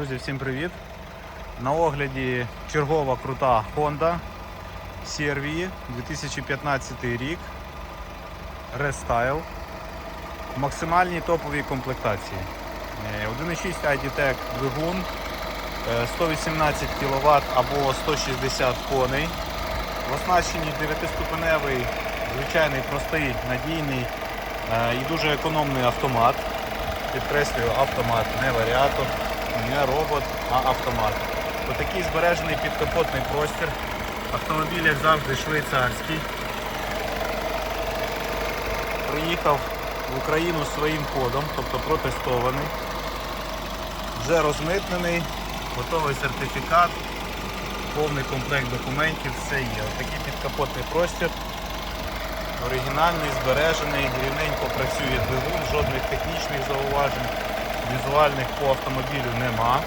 Друзі, всім привіт! На огляді чергова крута Honda CR-V 2015 рік Restyle в максимальній топовій комплектації. Е, 1.6 ID-Tech двигун, е, 118 кВт або 160 коней. В оснащенні 9-ступеневий, звичайний простий, надійний е, і дуже економний автомат. Підкреслюю, автомат, не варіатор, не робот, а автомат. Отакий збережений підкапотний простір. Автомобіль, як завжди, швейцарський. Приїхав в Україну своїм ходом, тобто протестований. Вже розмитнений, готовий сертифікат, повний комплект документів, все є. Отакий підкапотний простір. Оригінальний, збережений, рівненько працює двигун, жодних технічних зауважень, візуальних по автомобілю нема.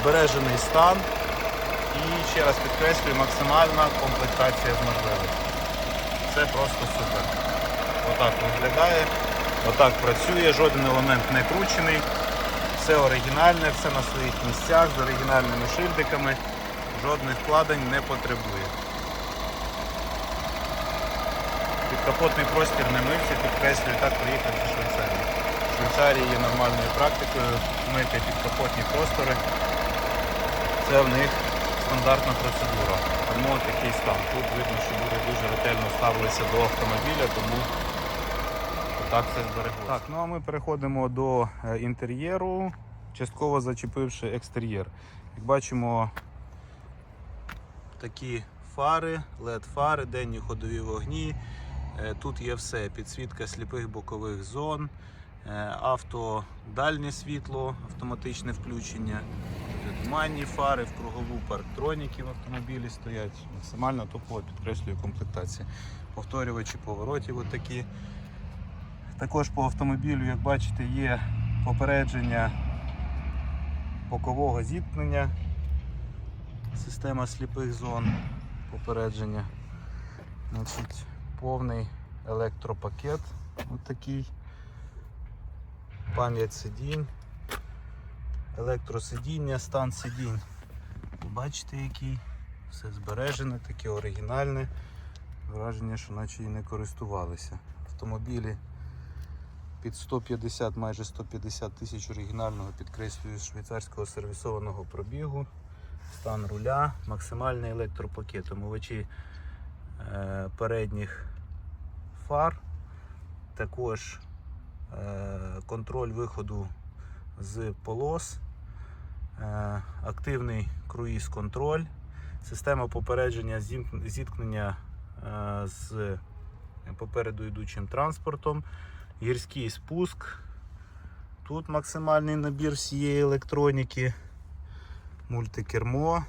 Збережений стан і ще раз підкреслюю, максимальна комплектація з можливостей. Це просто супер. Отак виглядає, отак працює, жоден елемент не кручений, все оригінальне, все на своїх місцях з оригінальними шильдиками, жодних вкладень не потребує. Підкапотний простір не мився, підкреслюю, так приїхав зі Швейцарії. Швейцарії є нормальною практикою мити підкапотні простори. Це в них стандартна процедура. Тому такий стан. Тут видно, що дуже дуже ретельно ставилися до автомобіля, тому так це збереглося. Так, ну а ми переходимо до е, інтер'єру, частково зачепивши екстер'єр. Як бачимо, такі фари, LED-фари, денні ходові вогні. Е, Тут є все: підсвітка сліпих бокових зон, авто дальнє світло, автоматичне включення, туманні фари, в кругову парктроніки в автомобілі стоять. Максимально топова підкреслюю комплектація. Повторювачі поворотів отакі. Також по автомобілю, як бачите, є попередження бокового зіткнення, система сліпих зон, попередження. Значить, повний електропакет. Ось такий. Пам'ять сидінь, електросидіння, стан сидінь. Бачите, який все збережене, таке оригінальне. Враження, що наче і не користувалися. Автомобілі під 150, майже 150 тисяч оригінального підкреслюю швейцарського сервісованого пробігу. Стан руля, максимальний електропакет, омивачі е, передніх фар, також контроль виходу з полос, е, активний круїз-контроль, система попередження зіткнення е, з попереду йдучим транспортом, гірський спуск. Тут максимальний набір всієї електроніки, мультикермо,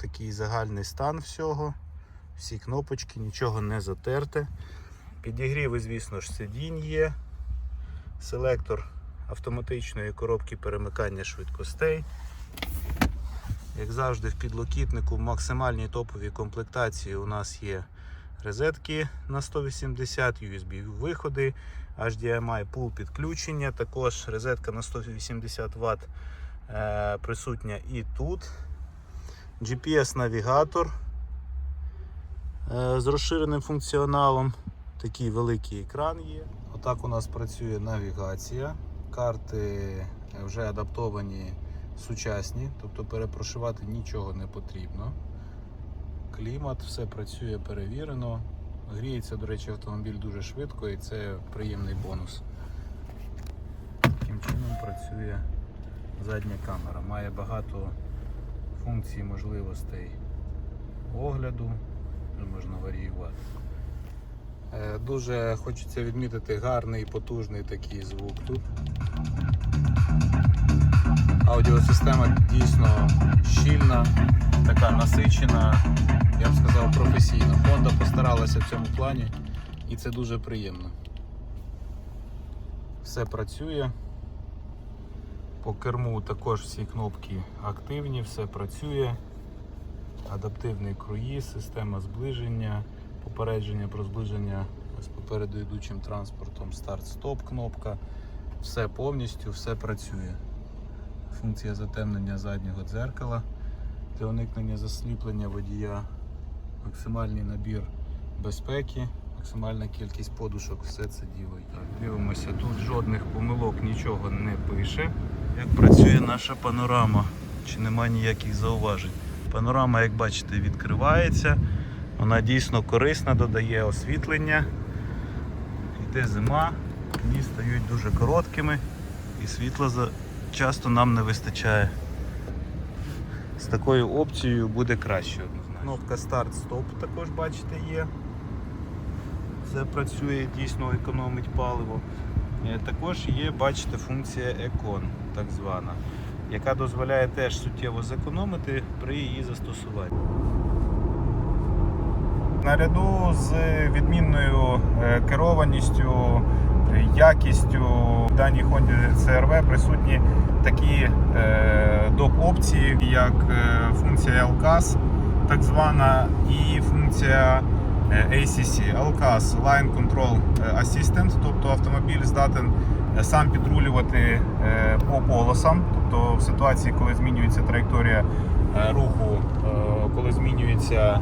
такий загальний стан всього. Всі кнопочки, нічого не затерте. Підігріви, звісно ж, сидінь є. Селектор автоматичної коробки перемикання швидкостей. Як завжди, в підлокітнику в максимальній топовій комплектації у нас є розетки на 180, USB виходи, HDMI пул підключення, також розетка на 180 Вт е, присутня і тут. GPS-навігатор е, з розширеним функціоналом. Такий великий екран є. Отак у нас працює навігація. Карти вже адаптовані сучасні, тобто перепрошивати нічого не потрібно. Клімат, все працює перевірено. Гріється, до речі, автомобіль дуже швидко і це приємний бонус. Таким чином працює задня камера. Має багато функцій, можливостей огляду, можна варіювати. Е, Дуже хочеться відмітити гарний потужний такий звук тут. Аудіосистема дійсно щільна, така насичена, я б сказав, професійна. Honda постаралася в цьому плані і це дуже приємно. Все працює. По керму також всі кнопки активні, все працює. Адаптивний круїз, система зближення, попередження про зближення з попереду йдучим транспортом, старт-стоп кнопка. Все повністю, все працює. функція затемнення заднього дзеркала для уникнення засліплення водія, максимальний набір безпеки, максимальна кількість подушок, все це діло. Дивимося, тут жодних помилок нічого не пише. Як працює наша панорама, чи нема ніяких зауважень. Панорама, як бачите, відкривається. Вона дійсно корисна, додає освітлення. Йде зима, дні стають дуже короткими і світла часто нам не вистачає. З такою опцією буде краще. Кнопка старт-стоп також бачите є. Це працює, дійсно економить паливо. Е, Також є, бачите, функція Econ, так звана, яка дозволяє теж суттєво зекономити при її застосуванні. Наряду з відмінною е, керованістю, якістю в даній Honda CRV присутні такі е, доп-опції, як е, функція LCAS, так звана, і функція ACC. LCAS Line Control Assistant, тобто автомобіль здатен сам підрулювати по полосам, тобто в ситуації, коли змінюється траєкторія руху, коли змінюється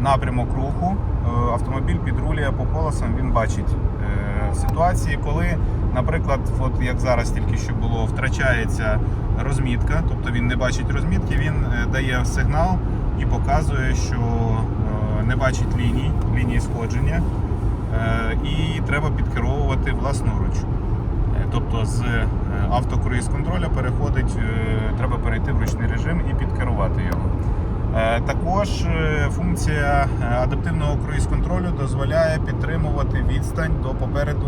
напрямок руху, е, автомобіль підрулює по полосам, він бачить е, ситуації, коли, наприклад, от як зараз тільки що було, втрачається розмітка, тобто він не бачить розмітки, він е, дає сигнал і показує, що е, не бачить ліній, лінії сходження, е, і треба підкеровувати власноруч. Е, Тобто з е, автокруїз контроля переходить, е, треба перейти в ручний режим і підкерувати його. Е, Також е, функція е, адаптивного круїз-контролю дозволяє підтримувати відстань до попереду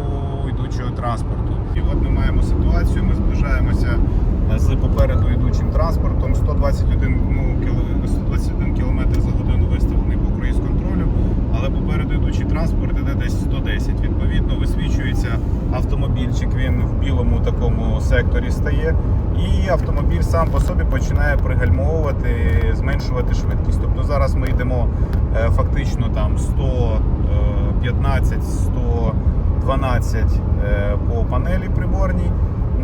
йдучого транспорту. І от ми маємо ситуацію, ми зближаємося з попереду йдучим транспортом. 121, ну, кіл- 121 км за годину виставлений по круїз-контролю, але попереду йдучий транспорт іде десь 110. Відповідно, висвічується автомобільчик, він в білому такому секторі стає. І автомобіль сам по собі починає пригальмовувати, зменшувати швидкість. Тобто зараз ми йдемо е, фактично там 115, 112 е, по панелі приборній.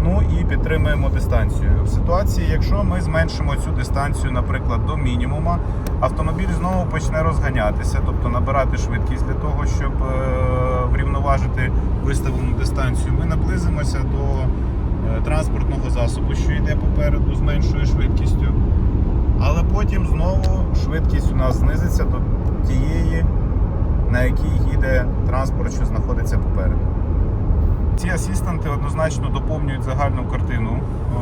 Ну і підтримуємо дистанцію. В ситуації, якщо ми зменшимо цю дистанцію, наприклад, до мінімума, автомобіль знову почне розганятися, тобто набирати швидкість для того, щоб е, врівноважити виставлену дистанцію. Ми наблизимося до е, транспортного засобу, що йде попереду з меншою швидкістю. Але потім знову швидкість у нас знизиться до тієї, на якій їде транспорт, що знаходиться попереду. Ці асистенти однозначно доповнюють загальну картину е,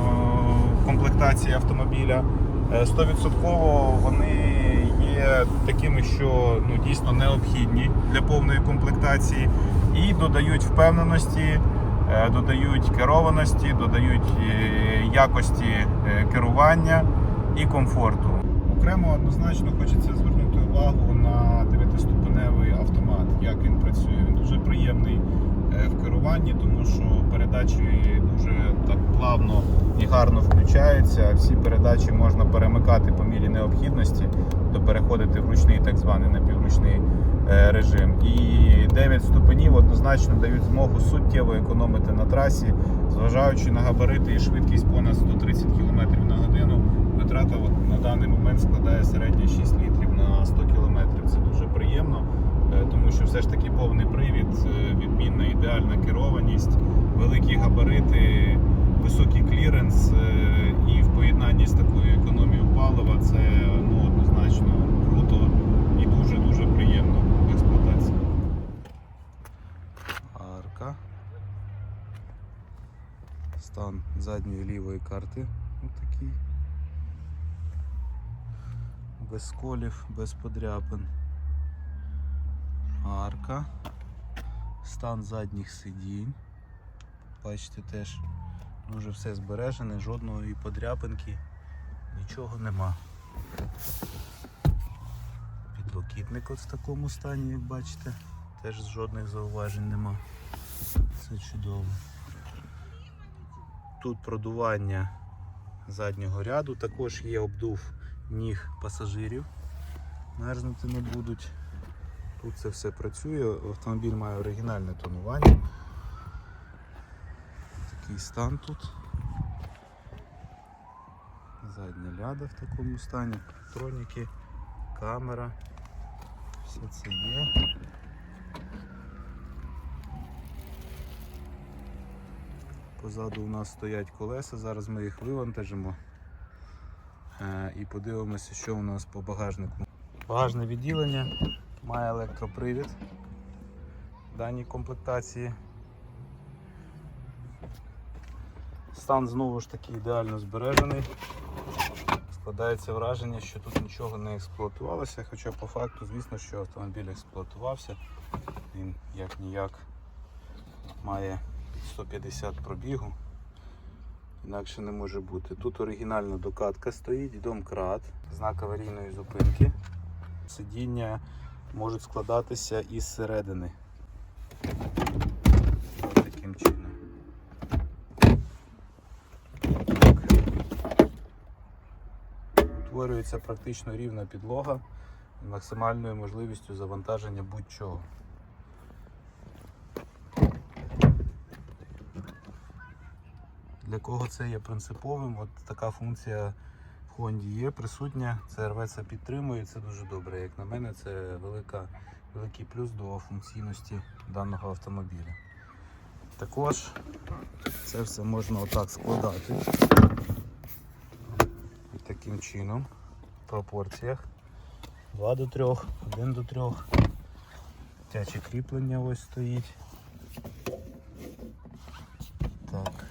комплектації автомобіля. Е, 100% вони є такими, що ну, дійсно необхідні для повної комплектації і додають впевненості, е, додають керованості, додають е, якості е, керування і комфорту. Окремо однозначно хочеться звернути увагу на 9-ступеневий автомат, як він працює. Він дуже приємний е, керуванні, тому що передачі дуже так плавно і гарно включаються. Всі передачі можна перемикати по мірі необхідності, тобто переходити в ручний так званий напівручний е, режим. І 9 ступенів однозначно дають змогу суттєво економити на трасі, зважаючи на габарити і швидкість понад 130 км на годину. Витрата на даний момент складає середньо 6 літрів на 100 км. Це дуже приємно, тому що все ж таки повний привід, е, відмінна ідеальна керованість, великі габарити, високий кліренс е, і в поєднанні з такою економією палива це ну, однозначно круто і дуже-дуже приємно в експлуатації. Арка. Стан задньої лівої карти. Отакий. Без сколів, без подряпин. Арка. Стан задніх сидінь. Бачите, теж дуже все збережене, жодної подряпинки, нічого нема. Підлокітник от в такому стані, як бачите, теж жодних зауважень нема. Все чудово. Тут продування заднього ряду, також є обдув ніг пасажирів. Мерзнути не будуть. Тут це все працює, автомобіль має оригінальне тонування. Такий стан тут. Задня ляда в такому стані, електроніки, камера. Все це є. Позаду у нас стоять колеса, зараз ми їх вивантажимо е, і подивимося, що у нас по багажнику. Багажне відділення має електропривід в даній комплектації. Стан знову ж таки ідеально збережений. Складається враження, що тут нічого не експлуатувалося, хоча по факту, звісно, що автомобіль експлуатувався. Він як ніяк має 150 пробігу. Інакше не може бути. Тут оригінальна докатка стоїть, домкрат, знак аварійної зупинки. Сидіння можуть складатися із середини. Таким чином. Утворюється практично рівна підлога з максимальною можливістю завантаження будь-чого. Для кого це є принциповим, от така функція в є присутня, це підтримує, це дуже добре. Як на мене, це велика, великий плюс до функційності даного автомобіля. Також це все можна отак складати. Ось таким чином, в пропорціях. 2 до 3, 1 до 3. Дитяче кріплення ось стоїть. Так,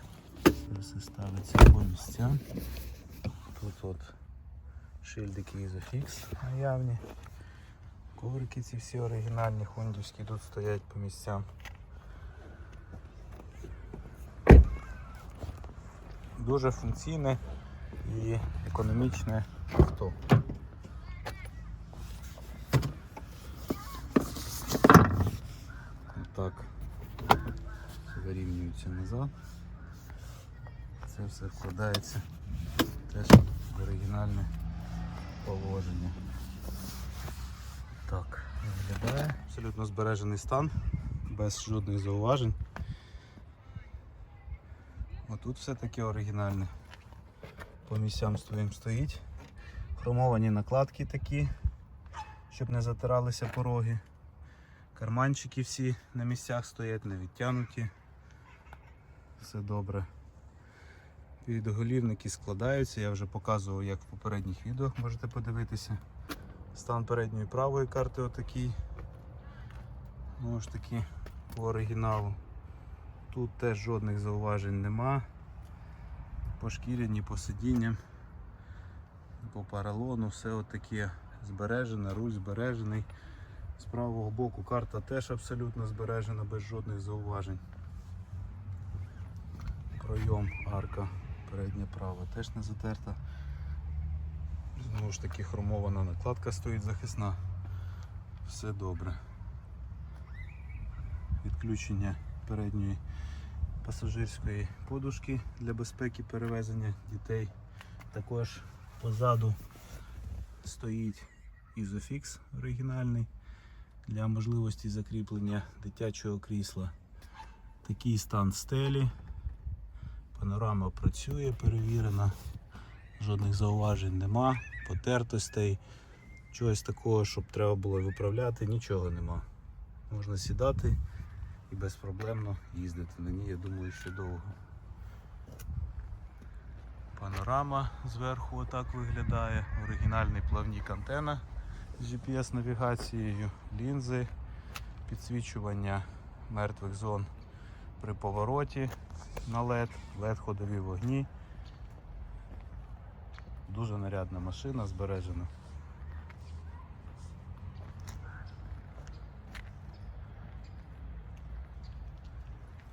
все ставиться по місцям. Тут от шильдики Isofix наявні. Коврики ці всі оригінальні, хондівські тут стоять по місцям. Дуже функційне і економічне авто. Так, вирівнюється назад. Це все вкладається теж оригінальне положення. Так, виглядає. Абсолютно збережений стан, без жодних зауважень. Отут все таке оригінальне. По місцям своїм стоїть. Хромовані накладки такі, щоб не затиралися пороги. Карманчики всі на місцях стоять, не відтянуті. Все добре. Підголівники складаються, я вже показував, як в попередніх відео можете подивитися. Стан передньої правої карти отакий. Знову ж таки по оригіналу. Тут теж жодних зауважень нема. По шкірі, ні по сидінням, ні по паралону, все отаке збережене, руль збережений. З правого боку карта теж абсолютно збережена, без жодних зауважень. Пройом арка передня права теж не затерта. Знову ж таки хромована накладка стоїть захисна. Все добре. Відключення передньої пасажирської подушки для безпеки перевезення дітей. Також позаду стоїть Isofix оригінальний для можливості закріплення дитячого крісла. Такий стан стелі. Панорама працює, перевірена, жодних зауважень нема, потертостей, чогось такого, щоб треба було виправляти, нічого нема. Можна сідати і безпроблемно їздити. На ній, я думаю, ще довго. Панорама зверху отак виглядає, оригінальний плавник антена з GPS-навігацією, лінзи, підсвічування мертвих зон при повороті на LED, LED ходові вогні. Дуже нарядна машина збережена.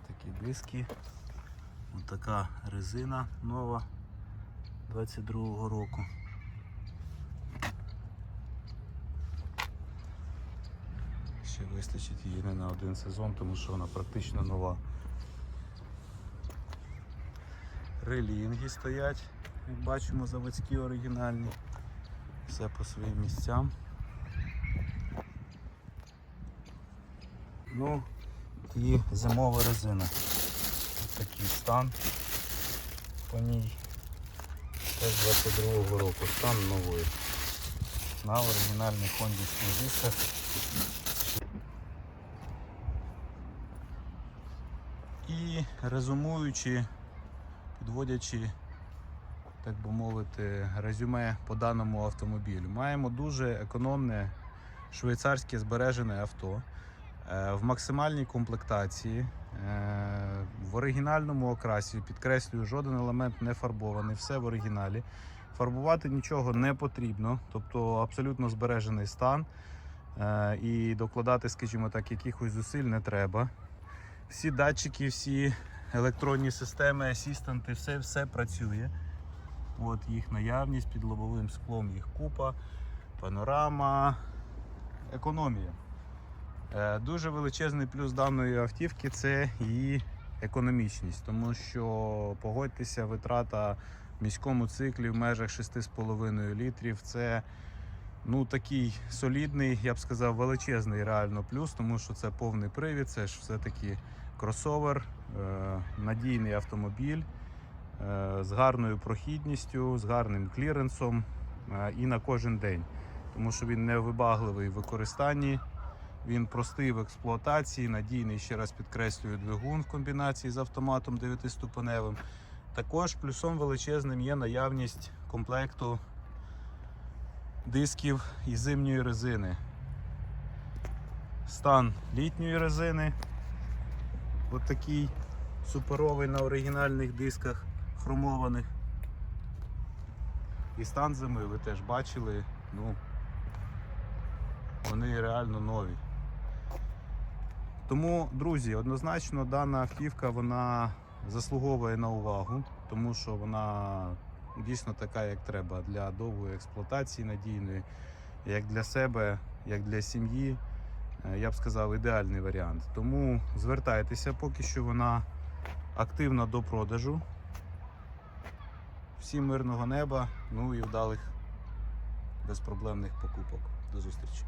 Такі диски. Ось така резина нова 22-го року. Ще вистачить її не на один сезон, тому що вона практично нова. Релінги стоять, як бачимо, заводські оригінальні. Все по своїм місцям. Ну і зимова резина. Ось такий стан по ній. Теж 22-го року, стан новий. На оригінальних хондівських дисках. І резюмуючи, підводячи, так би мовити, резюме по даному автомобілю, маємо дуже економне швейцарське збережене авто е, в максимальній комплектації, е, в оригінальному окрасі, підкреслюю, жоден елемент не фарбований, все в оригіналі. Фарбувати нічого не потрібно, тобто абсолютно збережений стан. е, І докладати, скажімо так, якихось зусиль не треба. Всі датчики, всі електронні системи, асистенти, все, все працює. От їх наявність під лобовим склом, їх купа, панорама, економія. Е, Дуже величезний плюс даної автівки це її економічність, тому що погодьтеся, витрата в міському циклі в межах 6,5 літрів це ну, такий солідний, я б сказав, величезний реально плюс, тому що це повний привід, це ж все-таки кросовер, е, надійний автомобіль е, з гарною прохідністю, з гарним кліренсом е, і на кожен день. Тому що він не вибагливий в використанні, він простий в експлуатації, надійний, ще раз підкреслюю, двигун в комбінації з автоматом 9-ступеневим. Також плюсом величезним є наявність комплекту дисків і зимньої резини. Стан літньої резини. Ось такий суперовий на оригінальних дисках хромованих. І стан зими ви теж бачили, ну вони реально нові. Тому, друзі, однозначно дана автівка вона заслуговує на увагу, тому що вона дійсно така, як треба для довгої експлуатації надійної, як для себе, як для сім'ї. Е, Я б сказав, ідеальний варіант. Тому звертайтеся, поки що вона активна до продажу. Всім мирного неба, ну і вдалих безпроблемних покупок. До зустрічі.